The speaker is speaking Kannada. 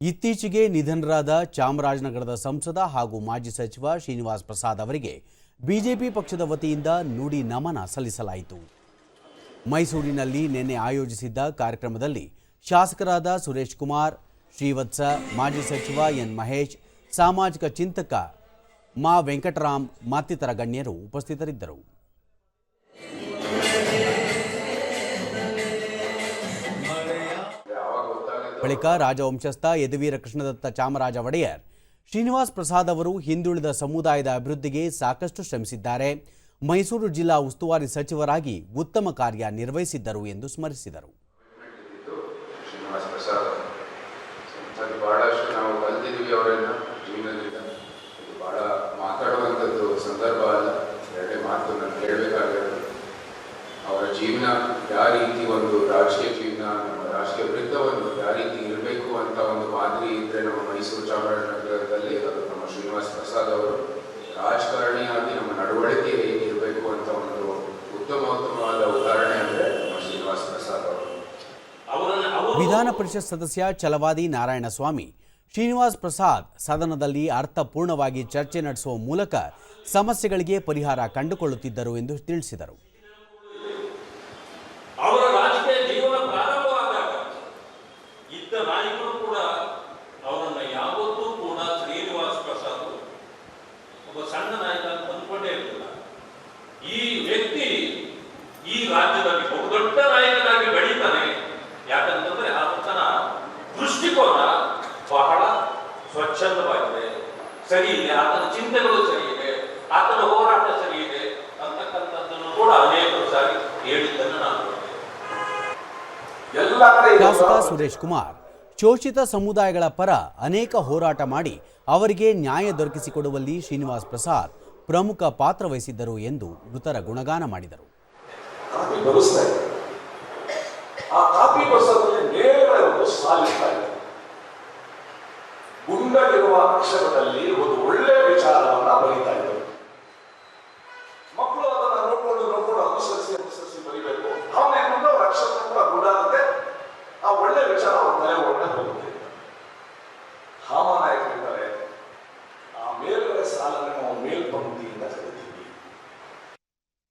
ಇತ್ತೀಚೆಗೆ ನಿಧನರಾದ ಚಾಮರಾಜನಗರದ ಸಂಸದ ಹಾಗೂ ಮಾಜಿ ಸಚಿವ ಶ್ರೀನಿವಾಸ್ ಪ್ರಸಾದ್ ಅವರಿಗೆ ಬಿಜೆಪಿ ಪಕ್ಷದ ವತಿಯಿಂದ ನುಡಿ ನಮನ ಸಲ್ಲಿಸಲಾಯಿತು. ಮೈಸೂರಿನಲ್ಲಿ ನಿನ್ನೆ ಆಯೋಜಿಸಿದ್ದ ಕಾರ್ಯಕ್ರಮದಲ್ಲಿ ಶಾಸಕರಾದ ಸುರೇಶ್ ಕುಮಾರ್, ಶ್ರೀವತ್ಸ, ಮಾಜಿ ಸಚಿವ ಎನ್ ಮಹೇಶ್, ಸಾಮಾಜಿಕ ಚಿಂತಕ ಮಾ ವೆಂಕಟರಾಮ್ ಮತ್ತಿತರ ಗಣ್ಯರು ಉಪಸ್ಥಿತರಿದ್ದರು. ಬಳಿಕ ರಾಜವಂಶಸ್ಥ ಯದುವೀರ ಕೃಷ್ಣದತ್ತ ಚಾಮರಾಜ ಒಡೆಯರ್ ಶ್ರೀನಿವಾಸ್ ಪ್ರಸಾದ್ ಅವರು ಹಿಂದುಳಿದ ಸಮುದಾಯದ ಅಭಿವೃದ್ಧಿಗೆ ಸಾಕಷ್ಟು ಶ್ರಮಿಸಿದ್ದಾರೆ. ಮೈಸೂರು ಜಿಲ್ಲಾ ಉಸ್ತುವಾರಿ ಸಚಿವರಾಗಿ ಉತ್ತಮ ಕಾರ್ಯ ನಿರ್ವಹಿಸಿದ್ದರು ಎಂದು ಸ್ಮರಿಸಿದರು. ಜೀವನ ಯಾವ ರೀತಿ ಒಂದು ರಾಜಕೀಯ ಜೀವನ, ನಮ್ಮ ವೃತ್ತವನ್ನು ಯಾವ ಇರಬೇಕು ಅಂತ ಒಂದು ಮಾದರಿ ಇದ್ದರೆ ನಮ್ಮ ಮೈಸೂರು ಚಾಮರಾಜನಗರದಲ್ಲಿ ಅದು ನಮ್ಮ ಶ್ರೀನಿವಾಸ ಪ್ರಸಾದ್ ಅವರು ರಾಜಕಾರಣಿಯಾಗಿ ನಮ್ಮ ನಡವಳಿಕೆ ಹೇಗಿರಬೇಕು ಅಂತ ಒಂದು ಉತ್ತಮ ಉತ್ತಮವಾದ ಉದಾಹರಣೆ ಅಂದರೆ ನಮ್ಮ ಶ್ರೀನಿವಾಸ ಪ್ರಸಾದ್ ಅವರು. ವಿಧಾನ ಪರಿಷತ್ ಸದಸ್ಯ ಛಲವಾದಿ ನಾರಾಯಣಸ್ವಾಮಿ ಶ್ರೀನಿವಾಸ್ ಪ್ರಸಾದ್ ಸದನದಲ್ಲಿ ಅರ್ಥಪೂರ್ಣವಾಗಿ ಚರ್ಚೆ ನಡೆಸುವ ಮೂಲಕ ಸಮಸ್ಯೆಗಳಿಗೆ ಪರಿಹಾರ ಕಂಡುಕೊಳ್ಳುತ್ತಿದ್ದರು ಎಂದು ತಿಳಿಸಿದರು. ಅವರ ರಾಜಕೀಯ ಜೀವನ ಪ್ರಾರಂಭವಾದಾಗ ಇದ್ದ ನಾಯಕರು ಕೂಡ ಬಹಳ ಸ್ವಚ್ಛಂದವಾಗಿದೆ. ಸರಿ ಇದೆ ಆತನ ಚಿಂತೆಗಳು ಸರಿ ಇದೆ ಆತನ ಹೋರಾಟ ಸರಿ ಇದೆ ಅಂತಕ್ಕಂಥದ್ದನ್ನು ಕೂಡ ಅನೇಕ ಸಾರಿ ಹೇಳಿದ್ದನ್ನು ನಾನು. ಎಲ್ಲ ಕಡೆ ಸುರೇಶ್ ಕುಮಾರ್ ಶೋಷಿತ ಸಮುದಾಯಗಳ ಪರ ಅನೇಕ ಹೋರಾಟ ಮಾಡಿ ಅವರಿಗೆ ನ್ಯಾಯ ದೊರಕಿಸಿಕೊಡುವಲ್ಲಿ ಶ್ರೀನಿವಾಸ್ ಪ್ರಸಾದ್ ಪ್ರಮುಖ ಪಾತ್ರ ವಹಿಸಿದ್ದರು ಎಂದು ಮೃತರ ಗುಣಗಾನ ಮಾಡಿದರು ಕಾಪಿ ಬರೆಸ್ತಾ ಇದೆ ಆ ಕಾಪಿ ಬರೆಸೋದ್ರಲ್ಲಿ ನೇರ ಒಂದು ಸಾಲಿಸ್ತಾ ಇದೆ ಗುಂಡಗಿರುವ ಅಕ್ಷರದಲ್ಲಿ ಒಂದು ಒಳ್ಳೆ ವಿಚಾರವನ್ನ ಬರೀತಾ ಇದ್ದರು. ಮಕ್ಕಳು ಅದನ್ನು ನೋಡ್ಕೊಂಡು ನೋಡ್ಕೊಂಡು ಅನುಸರಿಸಿ ಅನುಸರಿಸಿ ಬರೀಬೇಕು. ಅವನಿಗೆ ಮುಂದೆ ಅಕ್ಷರ ಕೂಡ ಗುಂಡಾಗುತ್ತೆ ಆ ಒಳ್ಳೆ ವಿಚಾರ ಅವ್ರ ತಲೆ ಹೋಗುತ್ತೆ.